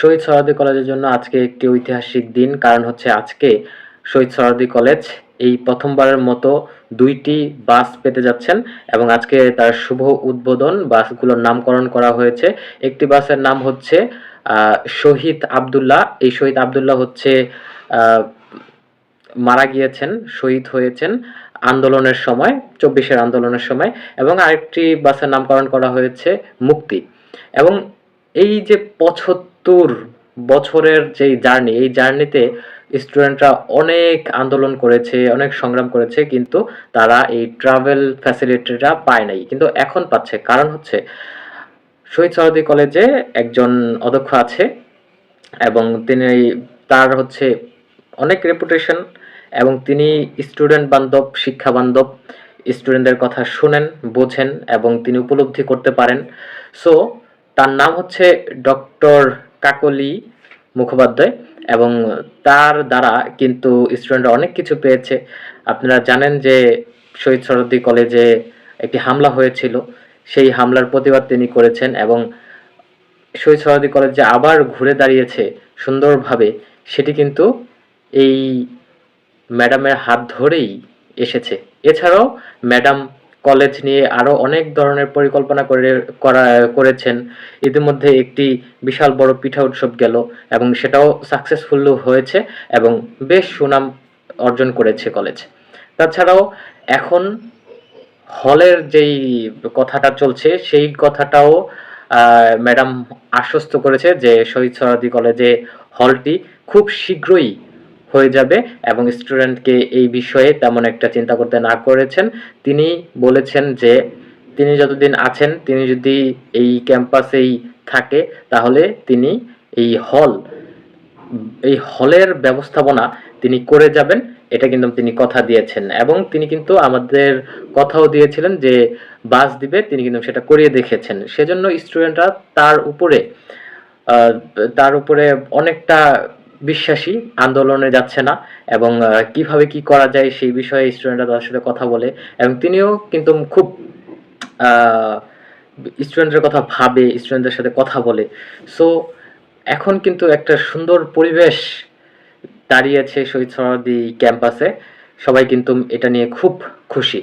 শহীদ সোহরাওয়ার্দী কলেজের জন্য আজকে একটি ঐতিহাসিক দিন। কারণ হচ্ছে আজকে শহীদ সোহরাওয়ার্দী কলেজ এই প্রথমবারের মতো দুইটি বাস পেতে যাচ্ছেন এবং আজকে তার শুভ উদ্বোধন বাসগুলোর নামকরণ করা হয়েছে। একটি বাসের নাম হচ্ছে শহীদ আবদুল্লাহ। এই শহীদ আবদুল্লাহ হচ্ছে মারা গিয়েছেন, শহীদ হয়েছেন আন্দোলনের সময়, চব্বিশের আন্দোলনের সময়। এবং আরেকটি বাসের নামকরণ করা হয়েছে মুক্তি। এবং এই যে পঁচাত্তর বছরের যে জার্নি, এই জার্নিতে স্টুডেন্টরা অনেক আন্দোলন করেছে, অনেক সংগ্রাম করেছে, কিন্তু তারা এই ট্রাভেল ফ্যাসিলিটিটা পায় নাই। কিন্তু এখন পাচ্ছে। কারণ হচ্ছে, শহীদ সরদি কলেজে একজন অধ্যক্ষ আছে এবং তিনি তার হচ্ছে অনেক রেপুটেশন এবং তিনি স্টুডেন্ট বান্ধব, শিক্ষা বান্ধব স্টুডেন্টদের কথা শুনেন, বোঝেন এবং তিনি উপলব্ধি করতে পারেন। সো তার নাম হচ্ছে ডক্টর কাকলি মুখোপাধ্যায় এবং তার দ্বারা কিন্তু স্টুডেন্টরা অনেক কিছু পেয়েছে। আপনারা জানেন যে শহীদ সরদি কলেজে একটি হামলা হয়েছিল। সেই হামলার প্রতিবাদ তিনি করেছেন এবং শহীদ সরদি কলেজ যে আবার ঘুরে দাঁড়িয়েছে সুন্দরভাবে। সেটি কিন্তু এই ম্যাডামের হাত ধরেই এসেছে। এছাড়াও ম্যাডাম কলেজ নিয়ে আরও অনেক ধরনের পরিকল্পনা করে, করা, করেছেন। ইতিমধ্যে একটি বিশাল বড় পিঠা উৎসব গেল এবং সেটাও সাকসেসফুল হয়েছে এবং বেশ সুনাম অর্জন করেছে কলেজ তাছাড়াও এখন হলের যেই কথাটা চলছে, সেই কথাটাও ম্যাডাম আশ্বস্ত করেছে যে শহীদ সরাদি কলেজে হলটি খুব শীঘ্রই হয়ে যাবে এবং স্টুডেন্টকে এই বিষয়ে তেমন একটা চিন্তা করতে না করেছেন। তিনি বলেছেন যে, তিনি যতদিন আছেন, তিনি যদি এই ক্যাম্পাসেই থাকে, তাহলে তিনি এই হল এই হলের ব্যবস্থাপনা তিনি করে যাবেন, এটা কিন্তু তিনি কথা দিয়েছেন। এবং তিনি কিন্তু আমাদের কথাও দিয়েছিলেন যে, বাস দিবে, তিনি কিন্তু সেটা করিয়ে দেখেছেন। সেজন্য স্টুডেন্টরা তার উপরে তার উপরে অনেকটা বিশ্বাসী, আন্দোলনে যাচ্ছে না এবং কীভাবে কি করা যায় সেই বিষয়ে স্টুডেন্টরা তার সাথে কথা বলে এবং তিনিও কিন্তু খুব স্টুডেন্টের কথা ভাবে স্টুডেন্টদের সাথে কথা বলে। সো এখন কিন্তু একটা সুন্দর পরিবেশ দাঁড়িয়েছে শহীদ সরাদি ক্যাম্পাসে সবাই কিন্তু এটা নিয়ে খুব খুশি।